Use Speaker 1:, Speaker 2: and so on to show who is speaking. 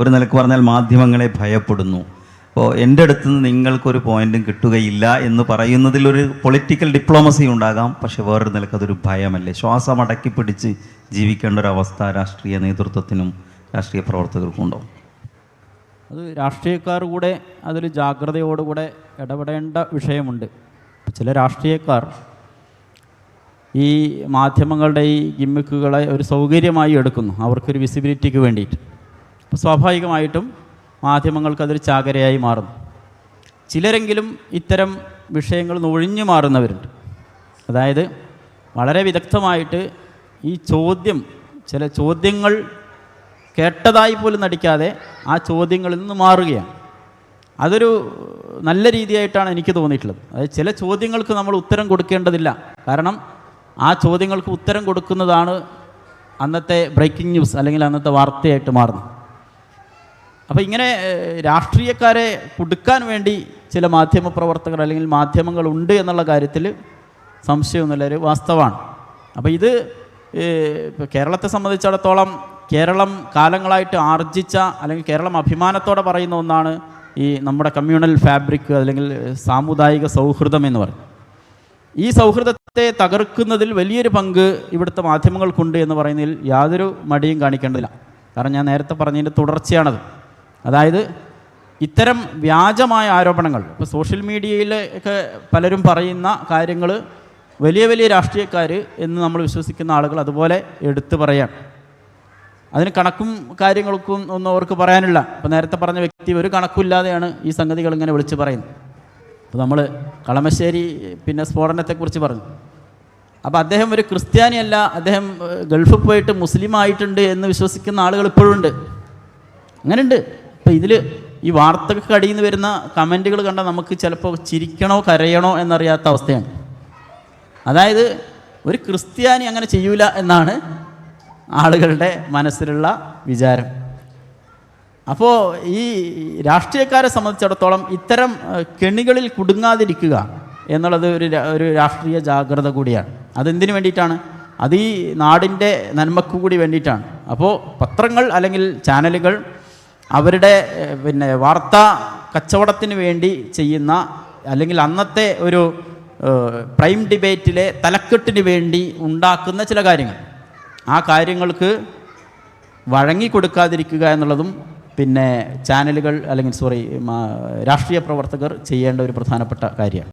Speaker 1: ഒരു നിലയ്ക്ക് പറഞ്ഞാൽ മാധ്യമങ്ങളെ ഭയപ്പെടുന്നു. അപ്പോൾ എന്റെ അടുത്ത് നിന്ന് നിങ്ങൾക്കൊരു പോയിന്റും കിട്ടുകയില്ല എന്ന് പറയുന്നതിലൊരു പൊളിറ്റിക്കൽ ഡിപ്ലോമസി ഉണ്ടാകാം പക്ഷെ വേറൊരു നിലയ്ക്ക് അതൊരു ഭയമല്ലേ? ശ്വാസം അടക്കി പിടിച്ച് ജീവിക്കേണ്ട ഒരു അവസ്ഥ രാഷ്ട്രീയ നേതൃത്വത്തിനും രാഷ്ട്രീയ പ്രവർത്തകർക്കും ഉണ്ടോ
Speaker 2: അത് രാഷ്ട്രീയക്കാർ കൂടെ അതിൽ ജാഗ്രതയോടുകൂടെ ഇടപെടേണ്ട വിഷയമുണ്ട്. ചില രാഷ്ട്രീയക്കാർ ഈ മാധ്യമങ്ങളുടെ ഈ ഗിമ്മിക്കുകളെ ഒരു സൗകര്യമായി എടുക്കുന്നു. അവർക്കൊരു വിസിബിലിറ്റിക്ക് വേണ്ടിയിട്ട്. സ്വാഭാവികമായിട്ടും മാധ്യമങ്ങൾക്കതൊരു ചാകരയായി മാറുന്നു. ചിലരെങ്കിലും ഇത്തരം വിഷയങ്ങൾ ഒഴിഞ്ഞു മാറുന്നവരുണ്ട്. അതായത് വളരെ വിദഗ്ധമായിട്ട് ഈ ചോദ്യം ചില ചോദ്യങ്ങൾ കേട്ടതായി പോലും നടിക്കാതെ ആ ചോദ്യങ്ങളിൽ നിന്ന് മാറുകയാണ്. അതൊരു നല്ല രീതിയായിട്ടാണ് എനിക്ക് തോന്നിയിട്ടുള്ളത്. അതായത് ചില ചോദ്യങ്ങൾക്ക് നമ്മൾ ഉത്തരം കൊടുക്കേണ്ടതില്ല. കാരണം ആ ചോദ്യങ്ങൾക്ക് ഉത്തരം കൊടുക്കുന്നതാണ് അന്നത്തെ ബ്രേക്കിംഗ് ന്യൂസ് അല്ലെങ്കിൽ അന്നത്തെ വാർത്തയായിട്ട് മാറുന്നത്. അപ്പോൾ ഇങ്ങനെ രാഷ്ട്രീയക്കാരെ കുടുക്കാൻ വേണ്ടി ചില മാധ്യമ പ്രവർത്തകർ അല്ലെങ്കിൽ മാധ്യമങ്ങളുണ്ട് എന്നുള്ള കാര്യത്തിൽ സംശയമൊന്നുമില്ല. വാസ്തവമാണ്. അപ്പോൾ ഇത് കേരളത്തെ സംബന്ധിച്ചിടത്തോളം കേരളം കാലങ്ങളായിട്ട് ആർജിച്ച അല്ലെങ്കിൽ കേരളം അഭിമാനത്തോടെ പറയുന്ന ഒന്നാണ് ഈ നമ്മുടെ കമ്മ്യൂണൽ ഫാബ്രിക് അല്ലെങ്കിൽ സാമുദായിക സൗഹൃദം എന്ന് പറയും ഈ സൗഹൃദത്തെ തകർക്കുന്നതിൽ വലിയൊരു പങ്ക് ഇവിടുത്തെ മാധ്യമങ്ങൾക്കുണ്ട് എന്ന് പറയുന്നതിൽ യാതൊരു മടിയും കാണിക്കേണ്ടതില്ല. കാരണം ഞാൻ നേരത്തെ പറഞ്ഞതിന്റെ തുടർച്ചയാണത്. അതായത് ഇത്തരം വ്യാജമായ ആരോപണങ്ങൾ ഇപ്പോൾ സോഷ്യൽ മീഡിയയിലൊക്കെ പലരും പറയുന്ന കാര്യങ്ങൾ വലിയ വലിയ രാഷ്ട്രീയക്കാർ എന്ന് നമ്മൾ വിശ്വസിക്കുന്ന ആളുകൾ അതുപോലെ എടുത്തു പറയാം അതിന് കണക്കും കാര്യങ്ങൾക്കും ഒന്നും അവർക്ക് പറയാനില്ല. ഇപ്പോൾ നേരത്തെ പറഞ്ഞ വ്യക്തി ഒരു കണക്കുമില്ലാതെയാണ് ഈ സംഗതികൾ ഇങ്ങനെ വിളിച്ച് പറയുന്നത്. അപ്പോൾ നമ്മൾ കളമശ്ശേരി പിന്നെ സ്ഫോടനത്തെക്കുറിച്ച് പറഞ്ഞു. അപ്പോൾ അദ്ദേഹം ഒരു ക്രിസ്ത്യാനിയല്ല അദ്ദേഹം ഗൾഫിൽ പോയിട്ട് മുസ്ലിം ആയിട്ടുണ്ട് എന്ന് വിശ്വസിക്കുന്ന ആളുകൾ ഇപ്പോഴും ഉണ്ട് അങ്ങനെയുണ്ട്. ഇപ്പോൾ ഇതിൽ ഈ വാർത്തകൾക്ക് അടിയിൽ നിന്ന് വരുന്ന കമന്റുകൾ കണ്ടാൽ നമുക്ക് ചിലപ്പോൾ ചിരിക്കണോ കരയണോ എന്നറിയാത്ത അവസ്ഥയാണ്. അതായത് ഒരു ക്രിസ്ത്യാനി അങ്ങനെ ചെയ്യൂല എന്നാണ് ആളുകളുടെ മനസ്സിലുള്ള വിചാരം. അപ്പോൾ ഈ രാഷ്ട്രീയക്കാരെ സംബന്ധിച്ചിടത്തോളം ഇത്തരം കെണികളിൽ കുടുങ്ങാതിരിക്കുക എന്നുള്ളത് ഒരു ഒരു രാഷ്ട്രീയ ജാഗ്രത കൂടിയാണ്. അതെന്തിനു വേണ്ടിയിട്ടാണ്? അത് ഈ നാടിന്റെ നന്മക്കു കൂടി വേണ്ടിയിട്ടാണ്. അപ്പോൾ പത്രങ്ങൾ അല്ലെങ്കിൽ ചാനലുകൾ അവരുടെ പിന്നെ വാർത്താ കച്ചവടത്തിന് വേണ്ടി ചെയ്യുന്ന അല്ലെങ്കിൽ അന്നത്തെ ഒരു പ്രൈം ഡിബേറ്റിലെ തലക്കെട്ടിന് വേണ്ടി ഉണ്ടാക്കുന്ന ചില കാര്യങ്ങൾ. ആ കാര്യങ്ങൾക്ക് വഴങ്ങിക്കൊടുക്കാതിരിക്കുക എന്നുള്ളതും പിന്നെ ചാനലുകൾ അല്ലെങ്കിൽ സോറി രാഷ്ട്രീയ പ്രവർത്തകർ ചെയ്യേണ്ട ഒരു പ്രധാനപ്പെട്ട കാര്യമാണ്.